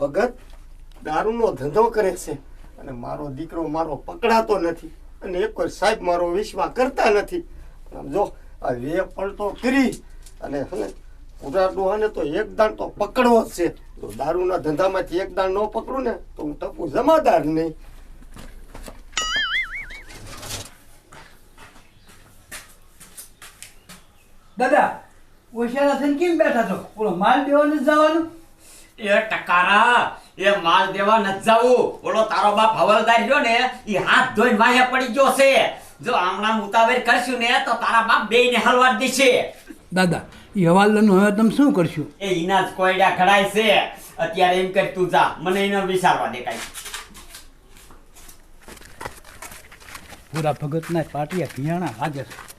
ભગત દારૂનો ધંધો કરે છે. અને મારો દીકરો મારો પકડાતો નથી. અને એક કોઈ સાહેબ મારો વિશ્વાસ કરતા નથી. સમજો આ વે પલટો કરી અને હે ને પૂરા ડોહાને તો એક દાણ તો પકડવો જ છે. તો દારૂના ધંધામાંથી એક દાણ ન પકડું ને, તો હું ટપુ જમાદાર નહીં. દાદા ઓશિયારા થઈને કેમ બેઠા છો? ઓલો માલ દેવાનું જવાનું? એ ટકારા એ માલ દેવા ન જાવું ઓલો તારો બાપ હવલદાર રહ્યો ને એ હાથ ધોઈને વાહે પડી ગયો છે. જો આમણા મુતાવેર કરશું ને તો તારા બાપ બે ને હલવા દેશે. દાદા એ હવાલદારનું હવે તમે શું કરશું? એ ઈના જ કોયડા ઘડાય છે. અત્યારે એમ કર તું જા. મને એને વિચારવા દે કાંઈ. પૂરા ભગતના પાટિયા ભિયાણા લાગે છે.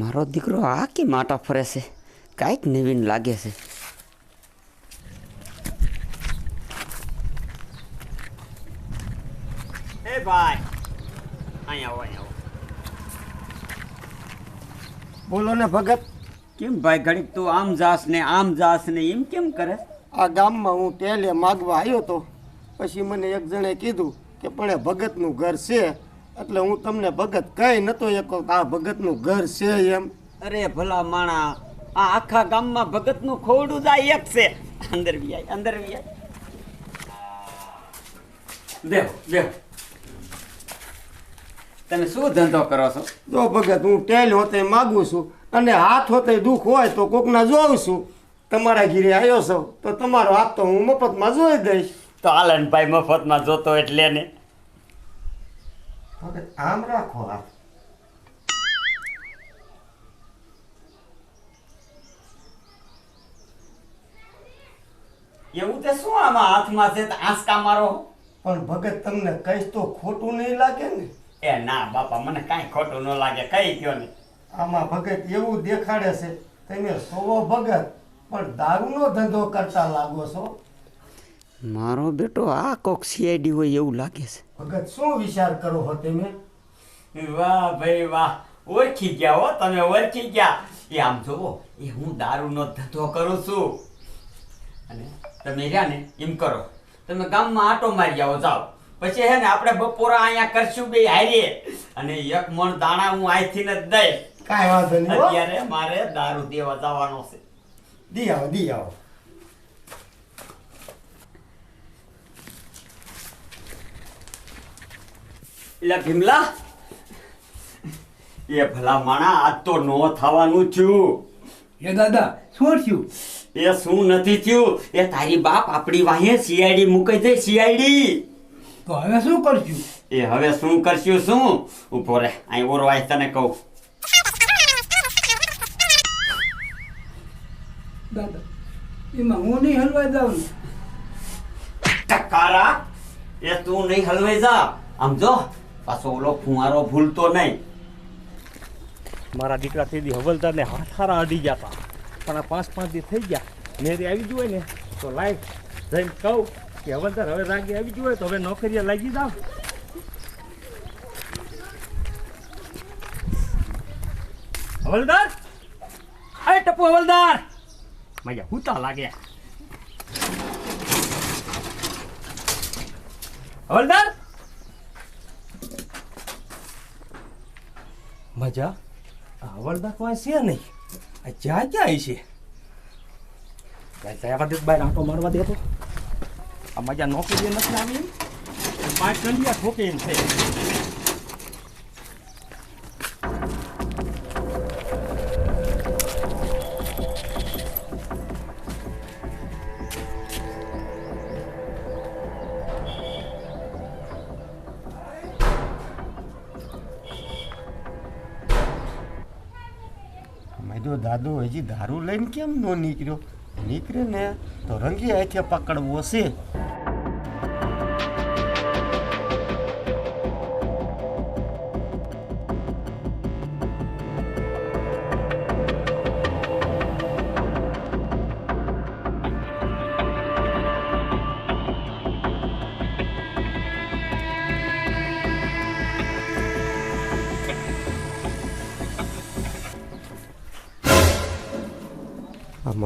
મારો દીકરો આ કે માટા ફરે છે. કાંઈક નવીન લાગે છે. એ ભાઈ અહીંયા આવો અહીંયા આવો. બોલો ને ભગત કેમ ભાઈ ઘડીક તું આમ જાસ ને આમ જાસ ને એમ કેમ કરે? આ ગામમાં હું પહેલે માગવા આવ્યો તો પછી મને એક જણે કીધું કે પણ એ ભગતનું ઘર છે એટલે હું તમને ભગત કઈ નતો એકો આ ભગતનું ઘર છે એમ. અરે ભલા માણા આ આખા ગામમાં ભગતનું ખોડું જાય એક છે. અંદર વી આય અંદર વી આય. દેવ દેવ તમે શું ધંધો કરો છો? જો ભગત હું ટેલ હોતે માગું છું અને હાથ હોતે દુઃખ હોય તો કોકના જોઉં છું. તમારા ઘીરે આવ્યો છો તો તમારો હાથ તો હું મફતમાં જોઈ દઈશ. તો આલનભાઈ મફતમાં જોતો એટલે ને. ભગત આમ રાખો હાથ એવું તે શું આમાં હાથમાં છે? આંસકા મારો? પણ ભગત તમને કહીશ તો ખોટું નહીં લાગે ને? એ ના બાપા મને કાંઈ ખોટું ન લાગે કઈ કયો ને આમાં ભગત એવું દેખાડે છે તમે સોવો ભગત પણ દારૂનો ધંધો કરતા લાગો છો. મારો બેટો આ કોક સીઆઈડી હોય એવું લાગે છે. ભગત શું વિચાર કરો હો તમે? વાહ ભાઈ વાહ ઓળખી ગયા હો તમે ઓળખી ગયા. એ આમ જોવો એ હું દારૂનો ધંધો કરું છું. અને તમે રહ્યા ને એમ કરો. તમે ગામમાં આટો મારી આવો જાઓ. પછી હે ને આપણે બપોરા અહીંયા કરશું બે હારીએ અને એક મણ દાણા હું અહીંથી ને જ દઈશ. કાંઈ વાંધો નહીં. અત્યારે મારે દારૂ દેવા જવાનો છે. દી આવો દી આવો. એટલે ભીમલા. એ ભલા માણા આજ તો નો થવાનું થયું. એ દાદા શું થયું? એ શું નથી થયું? એ તારી બાપ આપણી વાહે સીઆઈડી મૂકી દે સીઆઈડી તો હવે શું કરશું? એ હવે શું કરશું શું? ઊભો રે અહીં ઓરવાય તને કહું. દાદા એમાં હું નહીં હલવાઈ જાઉં? ટકારા એ તું નહીં હલવાઈ જા. આમ જો પાછો ઓલો ફુવારો ભૂલતો નહીં. મારા દીકરા થઈ દી હવલદારને હાથ હારા અડી ગયા હતા પણ આ પાંચ પાંચ દી થઈ ગયા. મેરી આવી ગયું હોય ને, તો લાઈવ જઈને કહું કે હવલદાર, હવે રાગી આવી ગયું હોય તો હવે નોકરીએ લાગી જાવ હવલદાર? અરે ટપુ હવલદાર! મજા હુતા લાગે હવલદાર? મજા આ હવલદાર છે નહીં. આ જ્યાં ક્યાં છે? કાંઈ જયા દે બાય આંટો મારવા દે તો. આ મજા નોકરી નથી આવી પાંચ કંડિયા ઠોકે એમ છે. મેં તો દાદો હજી દારૂ લઈને કેમ નો નીકળ્યો? નીકળે ને તો રંગી હાથે પકડવો છે.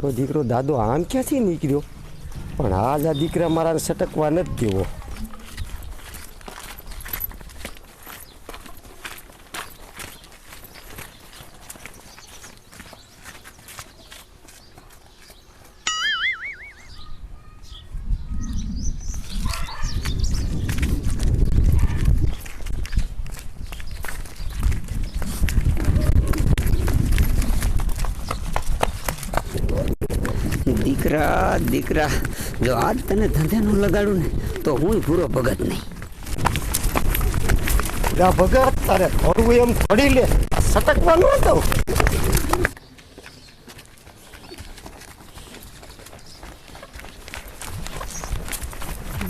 મારો દીકરો દાદો આમ ક્યાંથી નીકળ્યો? પણ આજ આ દીકરા મારા સટકવા નથી દેવો. દીકરા દીકરા જો આજ તને ધંધે નું લગાડું ને તો હું પૂરો ભગત નહીં. ભગત તારે થોડું એમ થોડી લે. સટકવાનું દઉં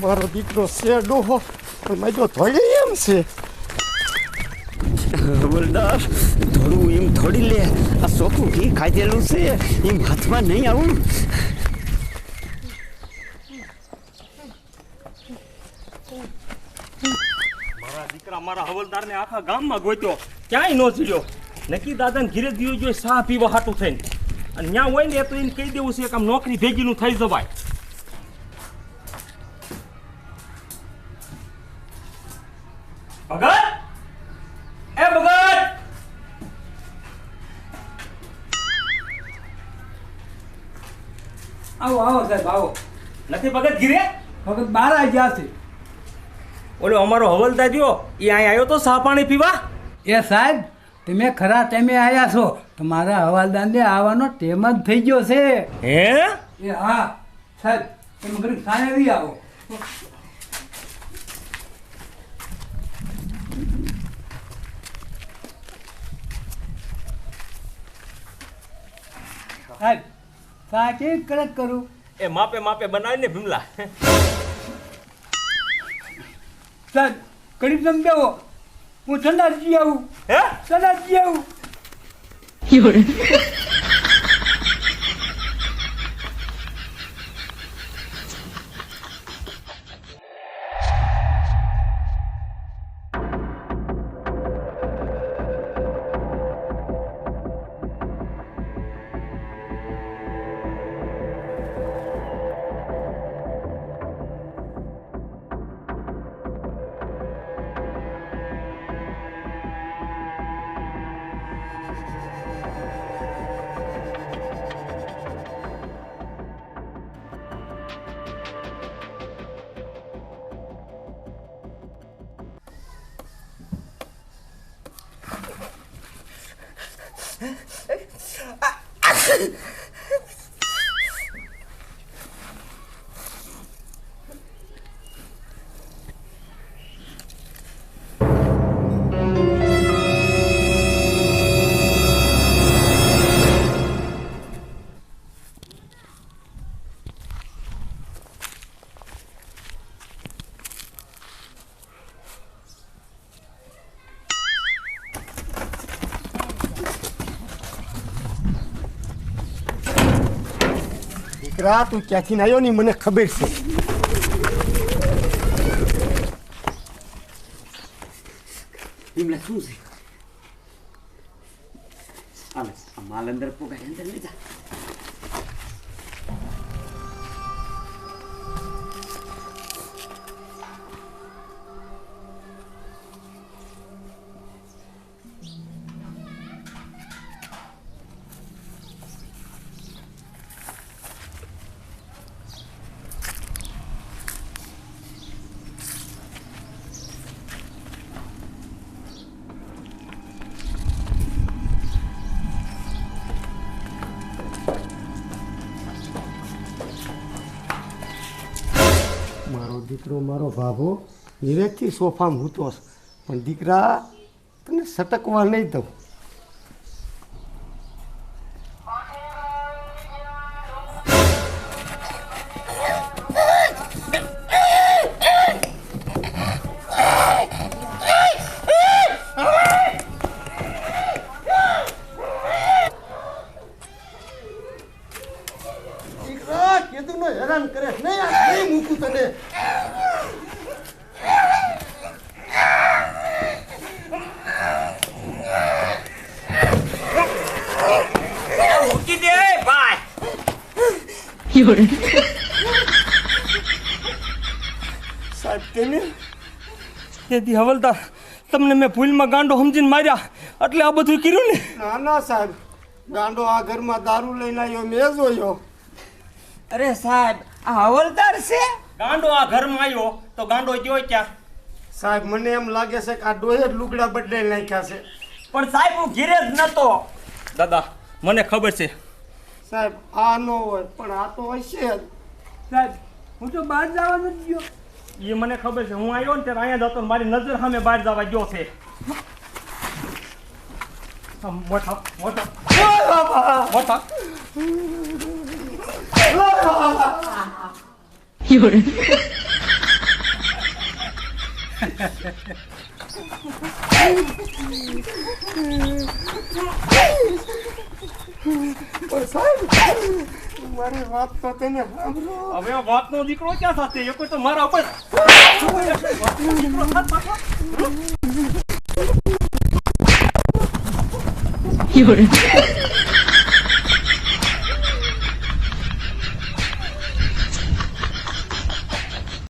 મારો દીકરો છે ડોહો જો થોડી એમ છે. હવલદાર થોડું એમ થોડી લે. આ સોખું ઘી ખાધેલું છે એમ હાથમાં નહીં આવું. મારા હવલદારને આખા ગામમાં ગોત્યો. ક્યાંય ન જડ્યો નક્કી દાદાને ઘીરે દીવું જોઈએ ચા પીવા હાટું થઈને. અને ત્યાં હોય ને એ તો એને કહી દેવું છે કે આમ નોકરી ભેગીનું થઈ જવાય. ભગત? એ ભગત! આવો આવો સાહેબ, આવો. નથી ભગત ઘીરે? બહાર આવી ગયા છે. ઓલો અમારો હવલદાર જો એ અહીં આવ્યો તો સાહ પાણી પીવા? એ સાહેબ તમે ખરા ટાઈમે આવ્યા છો તમારા હવાલદારને આવવાનો ટેમ જ થઈ ગયો છે. હે? એ હા સાહેબ તમે ઘડી સાંજે આવી આવો. સાહેબ સાહેબ કેવી કડક કરું? એ માપે માપે બનાવીને ભીમલા. સાહેબ કરી તમે દેવો હું ઠંડા જી આવું. હે? ઠંડા જી આવું દીકરા તું ક્યાંથી આવ્યો ને મને ખબર છે. શું છે? માલ અંદર પોગાય અંદર લઈ દીકરો મારો ભાભો નિરેકથી સોફામાં હૂતો છે. પણ દીકરા તને સટકવા નહીં દઉં સાહેબ તેને? તેથી હવલદાર તમને મેં ભૂલમાં ગાંડો સમજીને માર્યા. એટલે આ બધું કર્યું ને? ના ના સાહેબ. ગાંડો આ ઘરમાં દારૂ લઈને આવ્યો મેં જોયો. અરે સાહેબ આ હવલદાર છે? ગાંડો આ ઘરમાં આવ્યો તો ગાંડો ગયો ક્યાં? સાહેબ મને એમ લાગે છે કે આ ડોહે જ લુગડા બદલાઈ નાખ્યા છે. પણ સાહેબ હું ઘીરે જ નતો. દાદા મને ખબર છે. સાહેબ આ ન હોય પણ આ તો હશે જ. સાહેબ હું તો બહાર જવા નથી ગયો. એ મને ખબર છે હું આવ્યો ને ત્યારે અહીંયા જતો મારી નજર સામે બહાર જવા ગયો છે. આમ મોટા મોટા મોટા પણ સાહેબ મારી વાત તો તેને સાંભળો હવે આ વાતનો દીકરો ક્યાં સાથે એ કોઈ તો મારા ઉપર વાતનો દીકરો.